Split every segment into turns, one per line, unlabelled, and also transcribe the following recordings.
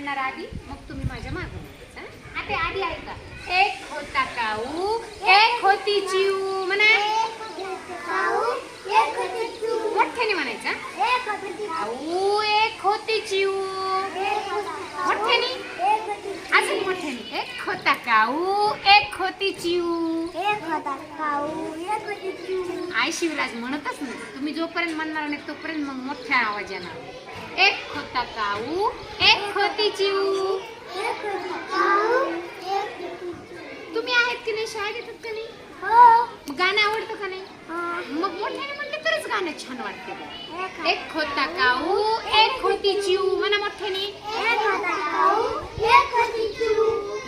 म्हणणार आधी मग तुम्ही माझ्या मागून आता आधी ऐका. एक होता काऊ एक होती चिऊ म्हणा. मोठ्याने म्हणायचं काऊ एक होती चिऊ. मोठ्याने? अजून मोठ्याने. एक होता काऊ एक होती चिऊ. आई शिवराज म्हणतच नाही. तुम्ही जोपर्यंत म्हणणार नाही तोपर्यंत मग मोठ्या आवाज येणार. एक होता काऊ एक होती चिऊ तुम्ही आहेत की नाही? शाळेत येतात का नाही? मग गाणं आवडतं का नाही? मग मोठ्याने म्हणलं तरच गाणं छान वाटते एक होता काऊ एक होती चिऊ म्हणा मोठ्याने.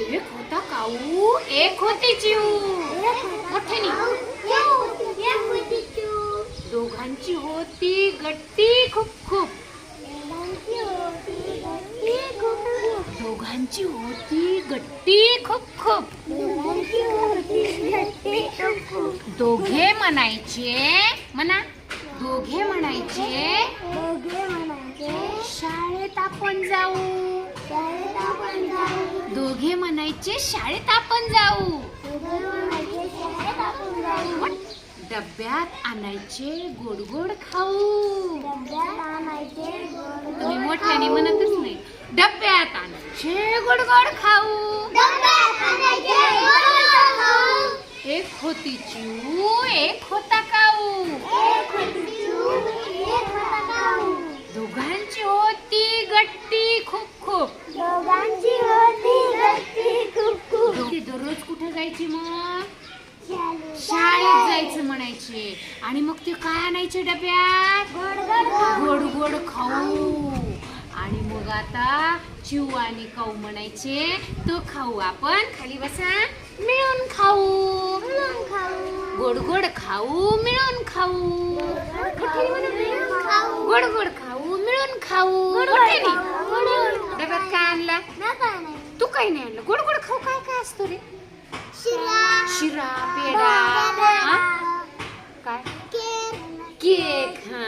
एक होता काऊ एक होती चिऊ दोघांची होती गट्टी खूप खूप दोघांची होती गट्टी खूप खूप. दोघे म्हणायचे म्हणा. दोघे म्हणायचे शाळेत आपण जाऊ. दोघे म्हणायचे शाळेत आपण जाऊ. डब्यात आणायचे गोड गोड खाऊ. तुम्ही मोठ्याने म्हणतच नाही. डब्यात आणायचे गोड गोड खाऊ एक होती चिऊ एक होता काऊ. दोघांची होती गट्टी खूप खूप
दोघांची होती गट्टी खूप खूप
दररोज कुठे जायची मग? शाळेत जायचं म्हणायचे. आणि मग ते काय आणायचे डब्यात?
गोड गोड खाऊ.
आणि मग आता चिऊ आणि खाऊ म्हणायचे तो खाऊ आपण खाली बसा मिळून खाऊ
मिळून खाऊ.
गोड गोड खाऊ मिळून खाऊ. गोड गोड खाऊ मिळून खाऊ. डब्यात काय आणला. तू काही नाही आणलं गोड गोड खाऊ काय काय असतो रे
शिरा.
शिरा हा? काय
केक.
हा.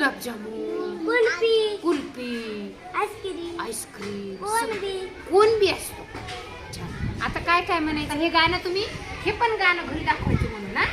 Gulab jamun
kulfi.
Kulfi
ice cream.
Ice cream. कोण बी असतो छान आता काय काय म्हणायचं हे गाणं तुम्ही हे पण गाणं घरी दाखवायचं म्हणून ना